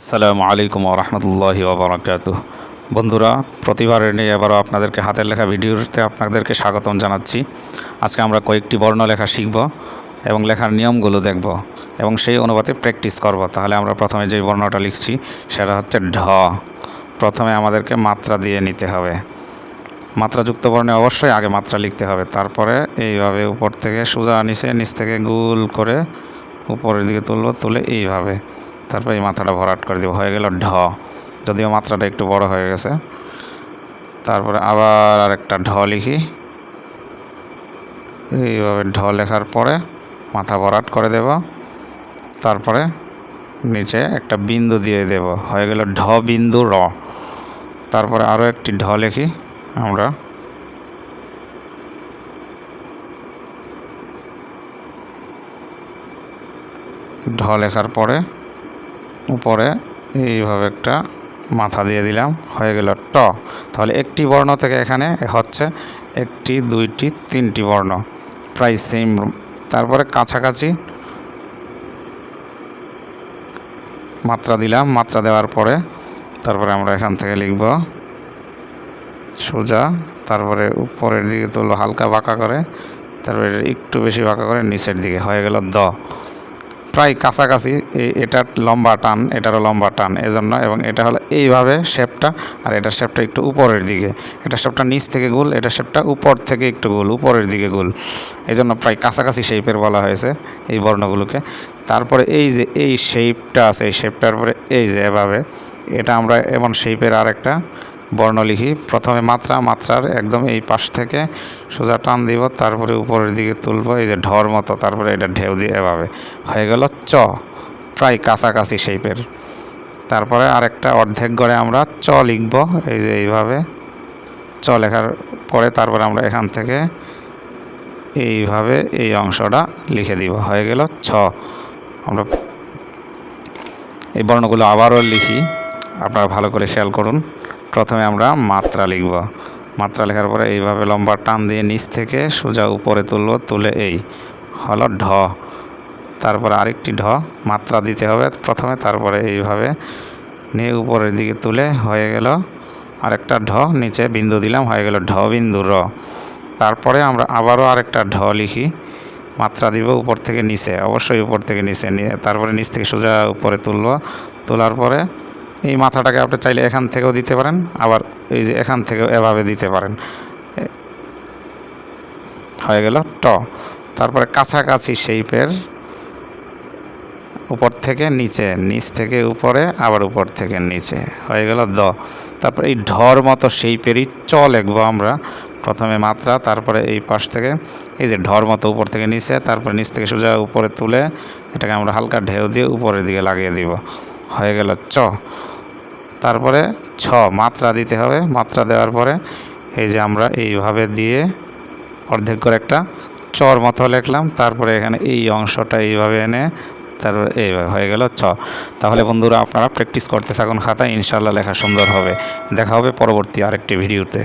আসসালামু আলাইকুম রহমতুল্লাহি ওবরাকাতু বন্ধুরা, প্রতিবারের নিয়ে এবারও আপনাদেরকে হাতের লেখা ভিডিওতে আপনাদেরকে স্বাগতম জানাচ্ছি। আজকে আমরা কয়েকটি বর্ণ লেখা শিখব এবং লেখার নিয়মগুলো দেখব এবং সেই অনুপাতে প্র্যাকটিস করব। তাহলে আমরা প্রথমে যে বর্ণটা লিখছি, সেটা হচ্ছে ঢ। প্রথমে আমাদেরকে মাত্রা দিয়ে নিতে হবে। মাত্রাযুক্ত বর্ণে অবশ্যই আগে মাত্রা লিখতে হবে। তারপরে এইভাবে উপর থেকে সোজা নিচে, নিচ থেকে গোল করে উপরের দিকে তুলবো, তুলে এইভাবে। তারপর এই মাথাটা ভরাট করে দেবো। হয়ে গেল ঢ। যদিও মাত্রাটা একটু বড় হয়ে গেছে। তারপরে আবার আরেকটা ঢ লিখি। এইভাবে ঢ লেখার পরে মাথা ভরাট করে দেব। তারপরে নিচে একটা বিন্দু দিয়ে দেব। হয়ে গেল ঢ বিন্দু র। তারপরে আরও একটি ঢ লিখি আমরা। ঢ লেখার পরে উপরে এইভাবে একটা মাথা দিয়ে দিলাম, হয়ে গেল ট। তাহলে একটি বর্ণ থেকে এখানে হচ্ছে একটি, দুইটি, তিনটি বর্ণ। প্রায় সেম তারপরে কাছাকাছি মাত্রা দিলাম, মাত্রা দেওয়ার পরে তারপরে আমরা এখান থেকে লিখব সোজা। তারপরে উপরের দিকে তুলব হালকা বাঁকা করে, তারপরে একটু বেশি বাঁকা করে নিচের দিকে, হয়ে গেল দ। প্রায় কাছাকাছি এটার লম্বা টান, এটারও লম্বা টান, এজন্য এবং এটা হলো এইভাবে শেপটা, আর এটার শেপটা একটু উপরের দিকে। এটা শেপটা নিচ থেকে গোল, এটা শেপটা উপর থেকে একটু গোল, উপরের দিকে গোল। এই জন্য প্রায় কাছাকাছি শেপের বলা হয়েছে এই বর্ণগুলোকে। তারপরে এই যে, এই শেপটা আছে, এই শেপটার পরে এই যে এভাবে, এটা আমরা এমন শেপের আর একটা বর্ণ লিখি প্রথমে মাত্রা, মাত্রার একদম এই পাশ থেকে সোজা টান দিব, তারপরে উপরের দিকে তুলব, এই যে ঢর মতো, তারপরে এটা ঢেউ দিয়ে এভাবে। হয়ে গেল চ, প্রায় কাছাকাছি শেপের তারপরে আরেকটা অর্ধেক গড়ে আমরা চ লিখব, এই যে এইভাবে। চ লেখার পরে তারপরে আমরা এখান থেকে এইভাবে এই অংশটা লিখে দিব। হয়ে গেল ছ। আমরা এই বর্ণগুলো আবারও লিখি। আপনারা ভালো করে খেয়াল করুন। প্রথমে আমরা মাত্রা লিখব। মাত্রা লেখার পরে এইভাবে লম্বা টান দিয়ে নিচ থেকে সোজা উপরে তুলব, তুলে এই হলো ঢ। তারপরে আরেকটি ঢ, মাত্রা দিতে হবে প্রথমে, তারপরে এইভাবে নিয়ে উপরের দিকে তুলে হয়ে গেল আরেকটা ঢ, নিচে বিন্দু দিলাম, হয়ে গেল ঢ বিন্দু র। তারপরে আমরা আবারও আরেকটা ঢ লিখি, মাত্রা দিব উপর থেকে নিচে, অবশ্যই উপর থেকে নিচে নিয়ে, তারপরে নিচ থেকে সোজা উপরে তুলব, তোলার পরে এই মাথাটাকে আপনি চাইলে এখান থেকেও দিতে পারেন, আবার এই যে এখান থেকেও এভাবে দিতে পারেন। হয়ে গেল ট। তারপরে কাছাকাছি শেপের উপর থেকে নিচে, নিচ থেকে উপরে, আবার উপর থেকে নিচে, হয়ে গেল দ। তারপরে এই ঢর মতো শেপেরই চ লিখব আমরা। প্রথমে মাত্রা, তারপরে এই পাশ থেকে, এই যে ঢর মতো উপর থেকে নিচে, তারপরে নিচ থেকে সোজা উপরে তুলে, এটাকে আমরা হালকা ঢেউ দিয়ে উপরের দিকে লাগিয়ে দিব। হয়ে গেল চ। তারপরে ছ, মাত্রা দিতে হবে। মাত্রা দেওয়ার পরে এই যে আমরা এইভাবে দিয়ে অর্ধেক করে একটা চর মতো লিখলাম। তারপরে এখানে এই অংশটা এইভাবে এনে তারপরে এইভাবে হয়ে গেল ছ তাহলে বন্ধুরা, আপনারা প্র্যাকটিস করতে থাকুন খাতায়। ইনশাল্লাহ লেখা সুন্দর হবে। দেখা হবে পরবর্তী আরেকটি ভিডিওতে।